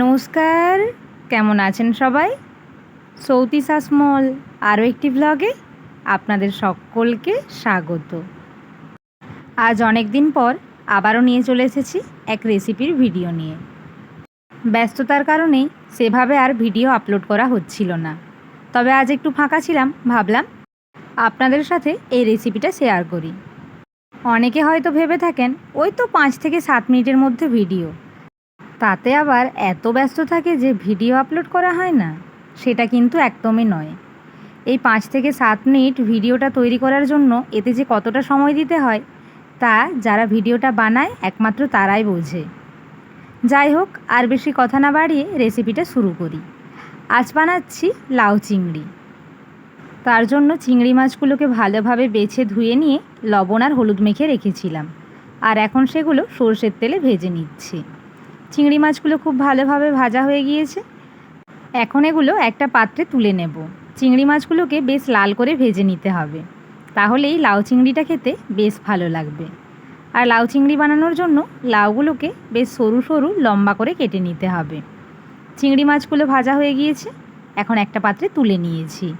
নমস্কার, কেমন আছেন সবাই? সৌতি সাসমল আরও একটি ব্লগে আপনাদের সকলকে স্বাগত। আজ অনেক দিন পর আবারও নিয়ে চলে এসেছি এক রেসিপির ভিডিও নিয়ে। ব্যস্ততার কারণেই সেভাবে আর ভিডিও আপলোড করা হচ্ছিল না। তবে আজ একটু ফাঁকা ছিলাম, ভাবলাম আপনাদের সাথে এই রেসিপিটা শেয়ার করি। অনেকে হয়তো ভেবে থাকেন, ওই তো পাঁচ থেকে সাত মিনিটের মধ্যে ভিডিও তাতে আবার এত ব্যস্ত থাকে যে ভিডিও আপলোড করা হয় না, সেটা কিন্তু একদমই নয়। এই পাঁচ থেকে সাত মিনিট ভিডিওটা তৈরি করার জন্য এতে যে কতটা সময় দিতে হয়, তা যারা ভিডিওটা বানায় একমাত্র তারাই বোঝে। যাই হোক, আর বেশি কথা না বাড়িয়ে রেসিপিটা শুরু করি। আজ বানাচ্ছি লাউ চিংড়ি। তার জন্য চিংড়ি মাছগুলোকে ভালোভাবে বেছে ধুয়ে নিয়ে লবণ আর হলুদ মেখে রেখেছিলাম। আর এখন সেগুলো সর্ষের তেলে ভেজে নিচ্ছি। চিংড়ি মাছগুলো খুব ভালোভাবে ভাজা হয়ে গিয়েছে। এখন এগুলো একটা পাত্রে তুলে নেব। চিংড়ি মাছগুলোকে বেশ লাল করে ভেজে নিতে হবে। তাহলেই লাউ চিংড়িটা খেতে বেশ ভালো লাগবে। আর লাউ চিংড়ি বানানোর জন্য লাউগুলোকে বেশ সরু সরু লম্বা করে কেটে নিতে হবে। চিংড়ি মাছগুলো ভাজা হয়ে গিয়েছে। এখন একটা পাত্রে তুলে নিয়েছি।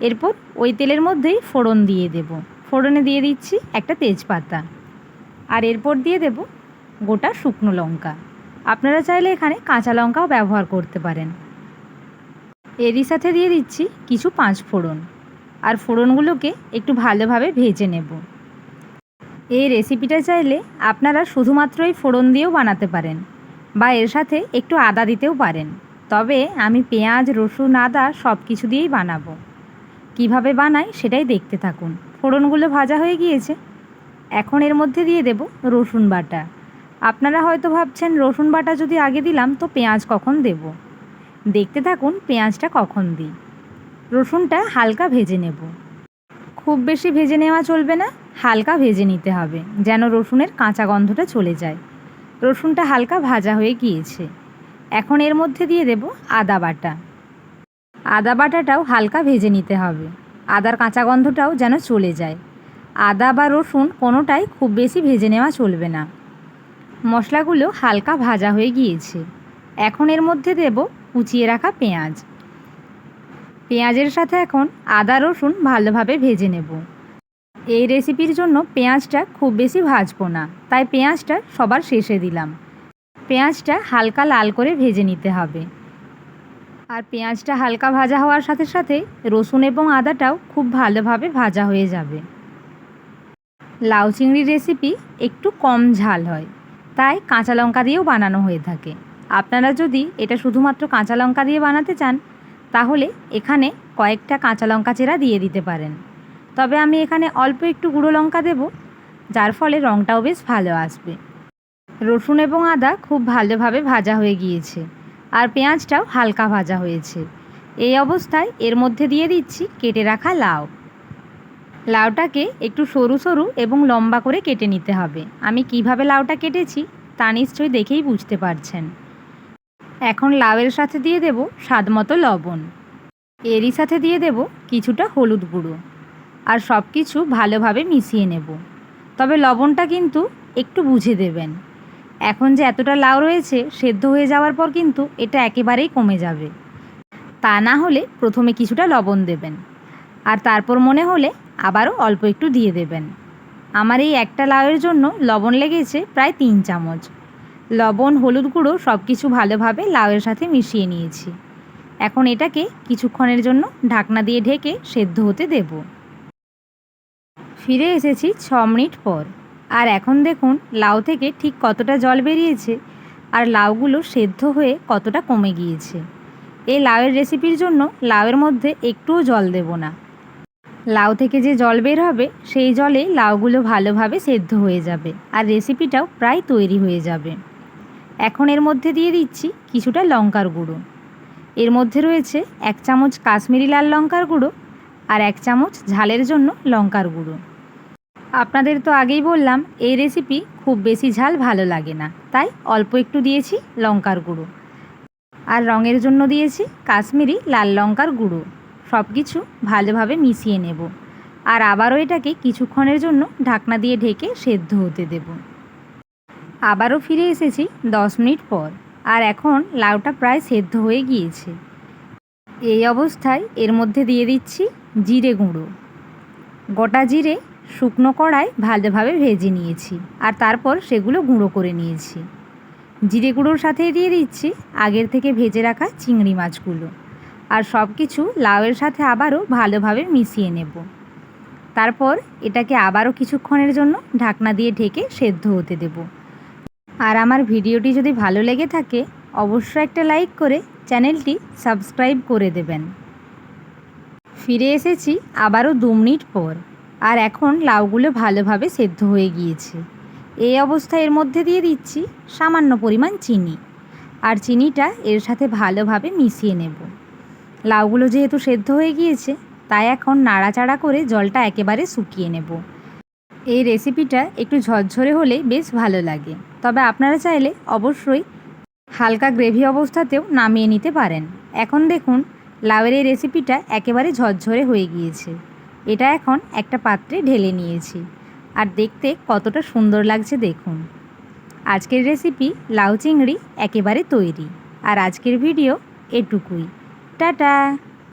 এরপর ওই তেলের মধ্যেই ফোড়ন দিয়ে দেব। ফোড়নে দিয়ে দিচ্ছি একটা তেজপাতা। আর এরপর দিয়ে দেব গোটা শুকনো লঙ্কা। আপনারা চাইলে এখানে কাঁচা লঙ্কাও ব্যবহার করতে পারেন। এরই সাথে দিয়ে দিচ্ছি কিছু পাঁচ ফোড়ন। আর ফোড়নগুলোকে একটু ভালোভাবে ভেজে নেব। এই রেসিপিটা চাইলে আপনারা শুধুমাত্র এই ফোড়ন দিয়েও বানাতে পারেন বা এর সাথে একটু আদা দিতেও পারেন। তবে আমি পেঁয়াজ, রসুন, আদা সব কিছু দিয়েই বানাবো। কীভাবে বানাই সেটাই দেখতে থাকুন। ফোড়নগুলো ভাজা হয়ে গিয়েছে। এখন এর মধ্যে দিয়ে দেব রসুন বাটা। আপনারা হয়তো ভাবছেন, রসুন বাটা যদি আগে দিলাম তো পেঁয়াজ কখন দেব? দেখতে থাকুন পেঁয়াজটা কখন দিই। রসুনটা হালকা ভেজে নেব। খুব বেশি ভেজে নেওয়া চলবে না, হালকা ভেজে নিতে হবে, যেন রসুনের কাঁচা গন্ধটা চলে যায়। রসুনটা হালকা ভাজা হয়ে গিয়েছে। এখন এর মধ্যে দিয়ে দেব আদা বাটা। আদা বাটাটাও হালকা ভেজে নিতে হবে। আদার কাঁচা গন্ধটাও যেন চলে যায়। আদা বা রসুন কোনোটাই খুব বেশি ভেজে নেওয়া চলবে না। মশলাগুলো হালকা ভাজা হয়ে গিয়েছে। এখন এর মধ্যে দেব কুচিয়ে রাখা পেঁয়াজ। পেঁয়াজের সাথে এখন আদা, রসুন ভালোভাবে ভেজে নেব। এই রেসিপির জন্য পেঁয়াজটা খুব বেশি ভাজবো না, তাই পেঁয়াজটা সবার শেষে দিলাম। পেঁয়াজটা হালকা লাল করে ভেজে নিতে হবে। আর পেঁয়াজটা হালকা ভাজা হওয়ার সাথে সাথে রসুন এবং আদাটাও খুব ভালোভাবে ভাজা হয়ে যাবে। লাউ চিংড়ির রেসিপি একটু কম ঝাল হয়। তাই কাঁচা লঙ্কা দিয়েও বানানো হয়ে থাকে। আপনারা যদি এটা শুধুমাত্র কাঁচা লঙ্কা দিয়ে বানাতে চান, তাহলে এখানে কয়েকটা কাঁচা লঙ্কা চেরা দিয়ে দিতে পারেন। তবে আমি এখানে অল্প একটু গুঁড়ো লঙ্কা দেব, যার ফলে রঙটাও বেশ ভালো আসবে। রসুন এবং আদা খুব ভালোভাবে ভাজা হয়ে গিয়েছে, আর পেঁয়াজটাও হালকা ভাজা হয়েছে। এই অবস্থায় এর মধ্যে দিয়ে দিচ্ছি কেটে রাখা লাউ। লাউটাকে একটু সরু সরু এবং লম্বা করে কেটে নিতে হবে। আমি কীভাবে লাউটা কেটেছি, তা নিশ্চয়ই দেখেই বুঝতে পারছেন। এখন লাউয়ের সাথে দিয়ে দেব স্বাদ মতো লবণ। এরই সাথে দিয়ে দেব কিছুটা হলুদ গুঁড়ো। আর সব কিছু ভালোভাবে মিশিয়ে নেব। তবে লবণটা কিন্তু একটু বুঝে দেবেন। এখন যে এতটা লাউ রয়েছে, সেদ্ধ হয়ে যাওয়ার পর কিন্তু এটা একেবারেই কমে যাবে। তা না হলে প্রথমে কিছুটা লবণ দেবেন। আর তারপর মনে হলে আবারও অল্প একটু দিয়ে দেবেন। আমার এই একটা লাউয়ের জন্য লবণ লেগেছে প্রায় তিন চামচ। লবণ, হলুদ গুঁড়ো সব কিছু ভালোভাবে লাউয়ের সাথে মিশিয়ে নিয়েছি। এখন এটাকে কিছুক্ষণের জন্য ঢাকনা দিয়ে ঢেকে সেদ্ধ হতে দেব। ফিরে এসেছি ছ মিনিট পর। আর এখন দেখুন, লাউ থেকে ঠিক কতটা জল বেরিয়েছে আর লাউগুলো সেদ্ধ হয়ে কতটা কমে গিয়েছে। এই লাউয়ের রেসিপির জন্য লাউয়ের মধ্যে একটুও জল দেব না। লাউ থেকে যে জল বের হবে, সেই জলে লাউগুলো ভালোভাবে সেদ্ধ হয়ে যাবে আর রেসিপিটাও প্রায় তৈরি হয়ে যাবে। এখন এর মধ্যে দিয়ে দিচ্ছি কিছুটা লঙ্কার গুঁড়ো। এর মধ্যে রয়েছে এক চামচ কাশ্মীরি লাল লঙ্কার গুঁড়ো আর এক চামচ ঝালের জন্য লঙ্কার গুঁড়ো। আপনাদের তো আগেই বললাম, এই রেসিপি খুব বেশি ঝাল ভালো লাগে না, তাই অল্প একটু দিয়েছি লঙ্কার গুঁড়ো। আর রঙের জন্য দিয়েছি কাশ্মীরি লাল লঙ্কার গুঁড়ো। সব কিছু ভালোভাবে মিশিয়ে নেব। আর আবারও এটাকে কিছুক্ষণের জন্য ঢাকনা দিয়ে ঢেকে সেদ্ধ হতে দেব। আবারও ফিরে এসেছি দশ মিনিট পর, আর এখন লাউটা প্রায় সেদ্ধ হয়ে গিয়েছে। এই অবস্থায় এর মধ্যে দিয়ে দিচ্ছি জিরে গুঁড়ো। গোটা জিরে শুকনো কড়ায় ভালোভাবে ভেজে নিয়েছি, আর তারপর সেগুলো গুঁড়ো করে নিয়েছি। জিরে গুঁড়োর সাথেই দিয়ে দিচ্ছি আগের থেকে ভেজে রাখা চিংড়ি মাছগুলো। আর সব কিছু লাউয়ের সাথে আবারও ভালোভাবে মিশিয়ে নেব। তারপর এটাকে আবারও কিছুক্ষণের জন্য ঢাকনা দিয়ে ঢেকে সেদ্ধ হতে দেব। আর আমার ভিডিওটি যদি ভালো লেগে থাকে, অবশ্যই একটা লাইক করে চ্যানেলটি সাবস্ক্রাইব করে দেবেন। ফিরে এসেছি আবারও দু মিনিট পর, আর এখন লাউগুলো ভালোভাবে সেদ্ধ হয়ে গিয়েছে। এই অবস্থায় এর মধ্যে দিয়ে দিচ্ছি সামান্য পরিমাণ চিনি, আর চিনিটা এর সাথে ভালোভাবে মিশিয়ে নেব। লাউগুলো যেহেতু সেদ্ধ হয়ে গিয়েছে, তাই এখন নাড়াচাড়া করে জলটা একেবারে শুকিয়ে নেব। এই রেসিপিটা একটু ঝরঝরে হলে বেশ ভালো লাগে, তবে আপনারা চাইলে অবশ্যই হালকা গ্রেভি অবস্থাতেও নামিয়ে নিতে পারেন। এখন দেখুন, লাউয়ের এই রেসিপিটা একেবারে ঝরঝরে হয়ে গিয়েছে। এটা এখন একটা পাত্রে ঢেলে নিয়েছি, আর দেখতে কতটা সুন্দর লাগছে দেখুন। আজকের রেসিপি লাউ চিংড়ি একেবারে তৈরি, আর আজকের ভিডিও এটুকুই। টাটা